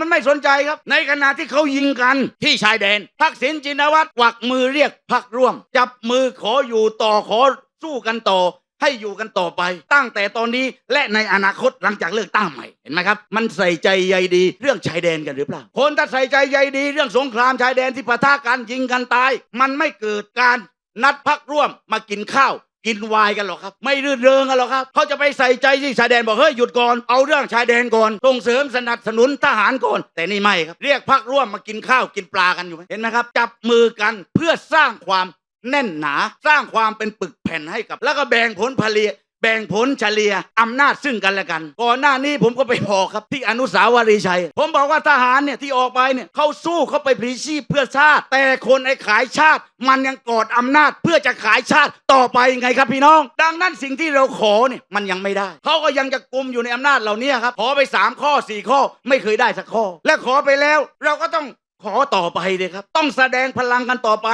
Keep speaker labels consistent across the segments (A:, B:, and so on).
A: มันไม่สนใจครับ ในขณะที่เขายิงกันที่ชายแดน ทักษิณจินวัตรวักมือเรียกพักร่วม จับมือขออยู่ต่อขอสู้กันต่อให้อยู่กันต่อไป ตั้งแต่ตอนนี้และในอนาคตหลังจากเลือกตั้งใหม่ เห็นไหมครับ มันใส่ใจใยดีเรื่องชายแดนกันหรือเปล่า คนถ้าใส่ใจใยดีเรื่องสงครามชายแดนที่ปะทะกันยิงกันตาย มันไม่เกิดการนัดพักร่วมมากินข้าว กินวายกันหรอกครับ ไม่รื่นเริงกันหรอกครับเขาจะไปใส่ใจที่ชายแดนบอกเฮ้ยหยุดก่อนเอาเรื่องชายแดนก่อนส่งเสริมสนับสนุนทหารก่อน แต่นี่ไม่ครับ เรียกพักร่วมมากินข้าวกินปลากันอยู่ไหมเห็นไหมครับ จับมือกันเพื่อสร้างความแน่นหนา สร้างความเป็นปึกแผ่นให้กับ แล้วก็แบ่งผลผลิต แบ่งผลเฉลี่ยอำนาจซึ่งกันและกัน ก่อนหน้านี้ผมก็ไปบอกครับที่อนุสาวรีย์ชัย ผมบอกว่าทหารเนี่ยที่ออกไปเนี่ยเขาสู้เขาไปพลีชีพเพื่อชาติ แต่คนไอ้ขายชาติ มันยังกอดอำนาจเพื่อจะขายชาติต่อไปไงครับพี่น้อง ดังนั้นสิ่งที่เราขอเนี่ยมันยังไม่ได้เขาก็ยังจะกลุมอยู่ในอำนาจเหล่านี้ครับขอไปสามข้อสี่ข้อไม่เคยได้สักข้อ และขอไปแล้วเราก็ต้องขอต่อไปเลยครับ ต้องแสดงพลังกันต่อไป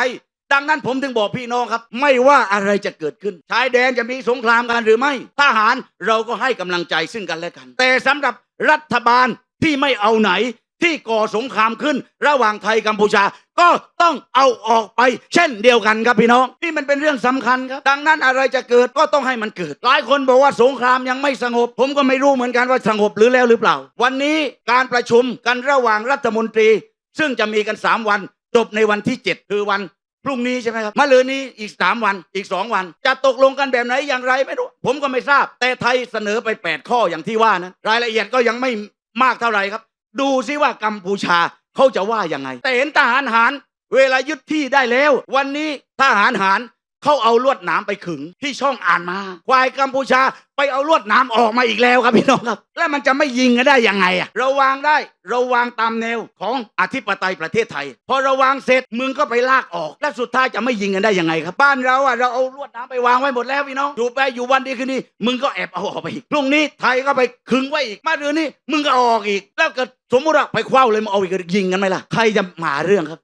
A: ดังนั้นผมถึงบอกพี่น้องครับ ไม่ว่าอะไรจะเกิดขึ้นชายแดนจะมีสงครามกันหรือไม่ทหารเราก็ให้กำลังใจซึ่งกันและกัน แต่สำหรับรัฐบาลที่ไม่เอาไหนที่ก่อสงครามขึ้นระหว่างไทยกัมพูชา ก็ต้องเอาออกไป เช่นเดียวกันครับพี่น้องนี่มันเป็นเรื่องสำคัญครับ ดังนั้นอะไรจะเกิดก็ต้องให้มันเกิด หลายคนบอกว่าสงครามยังไม่สงบ ผมก็ไม่รู้เหมือนกันว่าสงบหรือแล้วหรือเปล่า วันนี้การประชุมกันระหว่างรัฐมนตรี ซึ่งจะมีกัน 3 วันจบในวันที่ 7 คือวัน พรุ่งนี้ใช่ไหมครับมะรืนนี้อีก3วันอีก2วัน จะตกลงกันแบบไหนอย่างไรไม่รู้ ผมก็ไม่ทราบ แต่ไทยเสนอไป 8 ข้ออย่างที่ว่านั้นรายละเอียดก็ยังไม่มากเท่าไหร่ครับ ดูซิว่ากัมพูชาเขาจะว่ายังไง แต่เห็นทหารหาร เวลายึดที่ได้แล้ว วันนี้ทหารหาร เขาเอาลวดหนามไปขึงที่ช่องอ่านมา ควายกัมพูชาไปเอาลวดหนามออกมาอีกแล้วครับพี่น้องครับ แล้วมันจะไม่ยิงกันได้ยังไงอะเราวางได้เราวางตามแนวของอธิปไตยประเทศไทย พอเราวางเสร็จมึงก็ไปลากออก แล้วสุดท้ายจะไม่ยิงกันได้ยังไงครับบ้านเราอะเราเอาลวดหนามไปวางไว้หมดแล้วพี่น้องอยู่ไปอยู่วันดีคืนนี้มึงก็แอบเอาออกไปอีกพรุ่งนี้ไทยก็ไปขึงไว้อีกมาเดือนนี้มึงก็อออกอีก แล้วเกิดสมมติว่าไปคว้าเลยมึงเอาอีกยิงกันไหมล่ะใครจะมาเรื่องครับ